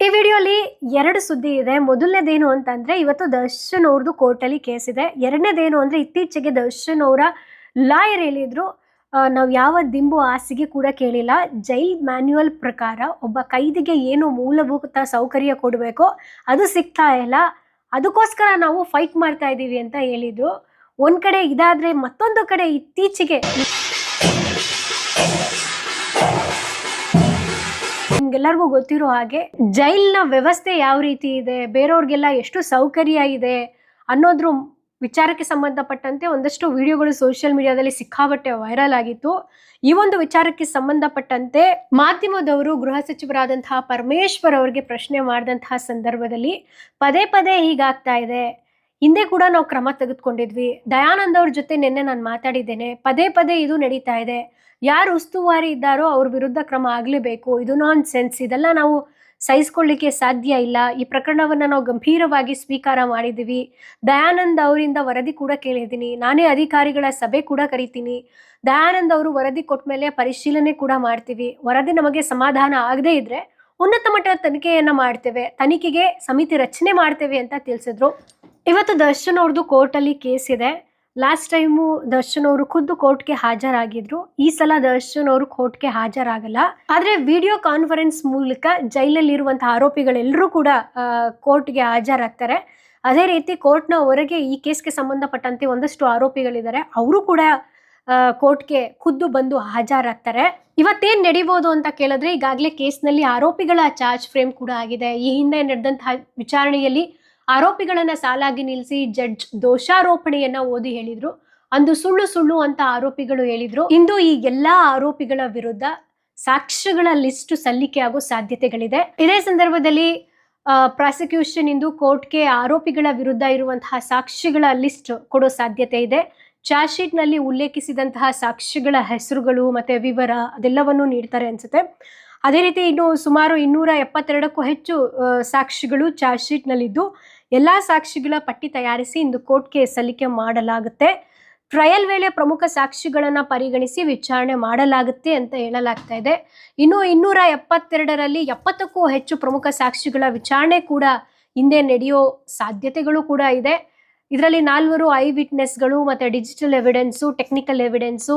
ಈ ವಿಡಿಯೋಲಿ ಎರಡು ಸುದ್ದಿ ಇದೆ. ಮೊದಲನೇದೇನು ಅಂತಂದರೆ, ಇವತ್ತು ದರ್ಶನ್ ಅವ್ರದ್ದು ಕೋರ್ಟಲ್ಲಿ ಕೇಸ್ ಇದೆ. ಎರಡನೇದೇನು ಅಂದ್ರೆ, ಇತ್ತೀಚೆಗೆ ದರ್ಶನ್ ಅವರ ಲಾಯರ್ ಹೇಳಿದ್ರು ನಾವು ಯಾವ ದಿಂಬು ಆಸೆಗೆ ಕೂಡ ಕೇಳಿಲ್ಲ. ಜೈಲ್ ಮ್ಯಾನ್ಯುವಲ್ ಪ್ರಕಾರ ಒಬ್ಬ ಕೈದಿಗೆ ಏನು ಮೂಲಭೂತ ಸೌಕರ್ಯ ಕೊಡಬೇಕು, ಅದು ಸಿಗ್ತಾ ಇಲ್ಲ. ಅದಕ್ಕೋಸ್ಕರ ನಾವು ಫೈಟ್ ಮಾಡ್ತಾ ಇದ್ದೀವಿ ಅಂತ ಹೇಳಿದರು. ಒಂದು ಕಡೆ ಇದಾದ್ರೆ ಮತ್ತೊಂದು ಕಡೆ ಇತ್ತೀಚೆಗೆ ನಿಮ್ಗೆಲ್ಲರಿಗೂ ಗೊತ್ತಿರೋ ಹಾಗೆ ಜೈಲ್ನ ವ್ಯವಸ್ಥೆ ಯಾವ ರೀತಿ ಇದೆ, ಬೇರೆಯವ್ರಿಗೆಲ್ಲ ಎಷ್ಟು ಸೌಕರ್ಯ ಇದೆ ಅನ್ನೋದ್ರ ವಿಚಾರಕ್ಕೆ ಸಂಬಂಧಪಟ್ಟಂತೆ ಒಂದಷ್ಟು ವಿಡಿಯೋಗಳು ಸೋಷಿಯಲ್ ಮೀಡಿಯಾದಲ್ಲಿ ಸಿಕ್ಕಾಬಟ್ಟೆ ವೈರಲ್ ಆಗಿತ್ತು. ಈ ಒಂದು ವಿಚಾರಕ್ಕೆ ಸಂಬಂಧಪಟ್ಟಂತೆ ಮಾಧ್ಯಮದವರು, ಗೃಹ ಸಚಿವರಾದಂತಹ ಪರಮೇಶ್ವರ್ ಅವರಿಗೆ ಪ್ರಶ್ನೆ ಮಾಡಿದಂತಹ ಸಂದರ್ಭದಲ್ಲಿ ಪದೇ ಪದೇ ಹೀಗಾಗ್ತಾ ಇದೆ. ಹಿಂದೆ ಕೂಡ ನಾವು ಕ್ರಮ ತೆಗೆದುಕೊಂಡಿದ್ವಿ. ದಯಾನಂದ್ ಅವ್ರ ಜೊತೆ ನಿನ್ನೆ ನಾನು ಮಾತಾಡಿದ್ದೇನೆ. ಪದೇ ಪದೇ ಇದು ನಡೀತಾ ಇದೆ. ಯಾರು ಉಸ್ತುವಾರಿ ಇದ್ದಾರೋ ಅವ್ರ ವಿರುದ್ಧ ಕ್ರಮ ಆಗಲೇಬೇಕು. ಇದು ನಾನ್ ಸೆನ್ಸ್ ಇದೆಲ್ಲ ನಾವು ಸಹಿಸ್ಕೊಳ್ಳಿಕ್ಕೆ ಸಾಧ್ಯ ಇಲ್ಲ. ಈ ಪ್ರಕರಣವನ್ನು ನಾವು ಗಂಭೀರವಾಗಿ ಸ್ವೀಕಾರ ಮಾಡಿದ್ದೀವಿ. ದಯಾನಂದ್ ಅವರಿಂದ ವರದಿ ಕೂಡ ಕೇಳಿದ್ದೀನಿ. ನಾನೇ ಅಧಿಕಾರಿಗಳ ಸಭೆ ಕೂಡ ಕರಿತೀನಿ. ದಯಾನಂದ್ ಅವರು ವರದಿ ಕೊಟ್ಟ ಮೇಲೆ ಪರಿಶೀಲನೆ ಕೂಡ ಮಾಡ್ತೀವಿ. ವರದಿ ನಮಗೆ ಸಮಾಧಾನ ಆಗದೇ ಇದ್ರೆ ಉನ್ನತ ಮಟ್ಟದ ತನಿಖೆಯನ್ನ ಮಾಡ್ತೇವೆ. ತನಿಖೆಗೆ ಸಮಿತಿ ರಚನೆ ಮಾಡ್ತೇವೆ ಅಂತ ತಿಳಿಸಿದ್ರು. ಇವತ್ತು ದರ್ಶನ್ ಅವ್ರದ್ದು ಕೋರ್ಟಲ್ಲಿ ಕೇಸ್ ಇದೆ. ಲಾಸ್ಟ್ ಟೈಮು ದರ್ಶನ್ ಅವರು ಖುದ್ದು ಕೋರ್ಟ್ಗೆ ಹಾಜರಾಗಿದ್ರು. ಈ ಸಲ ದರ್ಶನ್ ಅವರು ಕೋರ್ಟ್ಗೆ ಹಾಜರಾಗಲ್ಲ. ಆದ್ರೆ ವಿಡಿಯೋ ಕಾನ್ಫರೆನ್ಸ್ ಮೂಲಕ ಜೈಲಲ್ಲಿರುವಂತಹ ಆರೋಪಿಗಳೆಲ್ಲರೂ ಕೂಡ ಕೋರ್ಟ್ಗೆ ಹಾಜರಾಗ್ತಾರೆ. ಅದೇ ರೀತಿ ಕೋರ್ಟ್ನ ಹೊರಗೆ ಈ ಕೇಸ್ಗೆ ಸಂಬಂಧಪಟ್ಟಂತೆ ಒಂದಷ್ಟು ಆರೋಪಿಗಳಿದ್ದಾರೆ. ಅವರು ಕೂಡ ಕೋರ್ಟ್ಗೆ ಖುದ್ದು ಬಂದು ಹಾಜರಾಗ್ತಾರೆ. ಇವತ್ತೇನ್ ನಡಿಬೋದು ಅಂತ ಕೇಳಿದ್ರೆ ಈಗಾಗಲೇ ಕೇಸ್ನಲ್ಲಿ ಆರೋಪಿಗಳ ಚಾರ್ಜ್ ಫ್ರೇಮ್ ಕೂಡ ಆಗಿದೆ. ಈ ಹಿಂದೆ ನಡೆದಂತಹ ವಿಚಾರಣೆಯಲ್ಲಿ ಆರೋಪಿಗಳನ್ನ ಸಾಲಾಗಿ ನಿಲ್ಲಿಸಿ ಜಡ್ಜ್ ದೋಷಾರೋಪಣೆಯನ್ನ ಓದಿ ಹೇಳಿದ್ರು. ಅಂದು ಸುಳ್ಳು ಸುಳ್ಳು ಅಂತ ಆರೋಪಿಗಳು ಹೇಳಿದ್ರು. ಇಂದು ಈ ಎಲ್ಲಾ ಆರೋಪಿಗಳ ವಿರುದ್ಧ ಸಾಕ್ಷ್ಯಗಳ ಲಿಸ್ಟ್ ಸಲ್ಲಿಕೆ ಆಗೋ ಸಾಧ್ಯತೆಗಳಿದೆ. ಇದೇ ಸಂದರ್ಭದಲ್ಲಿ ಪ್ರಾಸಿಕ್ಯೂಷನ್ ಇಂದು ಕೋರ್ಟ್ಗೆ ಆರೋಪಿಗಳ ವಿರುದ್ಧ ಇರುವಂತಹ ಸಾಕ್ಷ್ಯಗಳ ಲಿಸ್ಟ್ ಕೊಡೋ ಸಾಧ್ಯತೆ ಇದೆ. ಚಾರ್ಜ್ ಶೀಟ್ನಲ್ಲಿ ಉಲ್ಲೇಖಿಸಿದಂತಹ ಸಾಕ್ಷಿಗಳ ಹೆಸರುಗಳು ಮತ್ತೆ ವಿವರ ಅದೆಲ್ಲವನ್ನು ನೀಡ್ತಾರೆ ಅನ್ಸುತ್ತೆ. ಅದೇ ರೀತಿ ಇನ್ನು ಸುಮಾರು ಇನ್ನೂರ ಎಪ್ಪತ್ತೆರಡಕ್ಕೂ ಹೆಚ್ಚು ಸಾಕ್ಷಿಗಳು ಚಾರ್ಜ್ ಶೀಟ್ನಲ್ಲಿದ್ದು ಎಲ್ಲ ಸಾಕ್ಷಿಗಳ ಪಟ್ಟಿ ತಯಾರಿಸಿ ಇಂದು ಕೋರ್ಟ್ಗೆ ಸಲ್ಲಿಕೆ ಮಾಡಲಾಗುತ್ತೆ. ಟ್ರಯಲ್ ವೇಳೆ ಪ್ರಮುಖ ಸಾಕ್ಷಿಗಳನ್ನು ಪರಿಗಣಿಸಿ ವಿಚಾರಣೆ ಮಾಡಲಾಗುತ್ತೆ ಅಂತ ಹೇಳಲಾಗ್ತಾ ಇದೆ. ಇನ್ನು ಇನ್ನೂರ ಎಪ್ಪತ್ತೆರಡರಲ್ಲಿ ಎಪ್ಪತ್ತಕ್ಕೂ ಹೆಚ್ಚು ಪ್ರಮುಖ ಸಾಕ್ಷಿಗಳ ವಿಚಾರಣೆ ಕೂಡ ಹಿಂದೆ ನಡೆಯೋ ಸಾಧ್ಯತೆಗಳು ಕೂಡ ಇದೆ. ಇದರಲ್ಲಿ ನಾಲ್ವರು ಐ ವಿಟ್ನೆಸ್ಗಳು ಮತ್ತು digital evidence, technical evidence,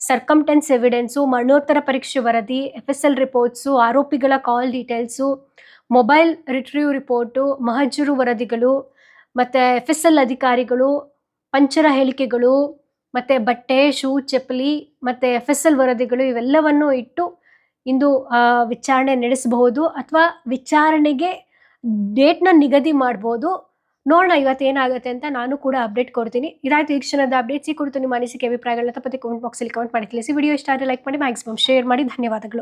circumstance evidence, ಮರಣೋತ್ತರ ಪರೀಕ್ಷೆ ವರದಿ ಎಫ್ ಎಸ್ ಎಲ್ ರಿಪೋರ್ಟ್ಸು, ಆರೋಪಿಗಳ call details, mobile retrieve report, ಮಹಜರು ವರದಿಗಳು, ಮತ್ತು ಎಫ್ ಎಸ್ ಎಲ್ ಅಧಿಕಾರಿಗಳು, ಪಂಚರ ಹೇಳಿಕೆಗಳು, ಮತ್ತು ಬಟ್ಟೆ, ಶೂ, ಚಪ್ಪಲಿ, ಮತ್ತು ಎಫ್ ಎಸ್ ಎಲ್ ವರದಿಗಳು ಇವೆಲ್ಲವನ್ನು ಇಟ್ಟು ಇಂದು ವಿಚಾರಣೆ ನಡೆಸಬಹುದು ಅಥವಾ ವಿಚಾರಣೆಗೆ ಡೇಟ್ನ ನಿಗದಿ ಮಾಡ್ಬೋದು. ನೋಡೋಣ ಇವತ್ತು ಏನಾಗುತ್ತೆ ಅಂತ ನಾನು ಕೂಡ ಅಪ್ಡೇಟ್ ಕೊಡ್ತೀನಿ. ಇದಾಯ್ತು, ಈ ಕ್ಷಣದ ಅಪ್ಡೇಟ್ಸ್ ಈ ಕುರಿತು ನಿಮ್ಮ ಅನಿಸಿಕೆ, ಅಭಿಪ್ರಾಯಗಳನ್ನ ತಪ್ಪದೆ ಕಮೆಂಟ್ ಬಾಕ್ಸಲ್ಲಿ ಕಮೆಂಟ್ ಮಾಡಿ. ತಿಳಿಸಿ. ವಿಡಿಯೋ ಇಷ್ಟ ಆದರೆ ಲೈಕ್ ಮಾಡಿ ಮ್ಯಾಕ್ಸಿಮಮ್ ಶೇರ್ ಮಾಡಿ. ಧನ್ಯವಾದಗಳು.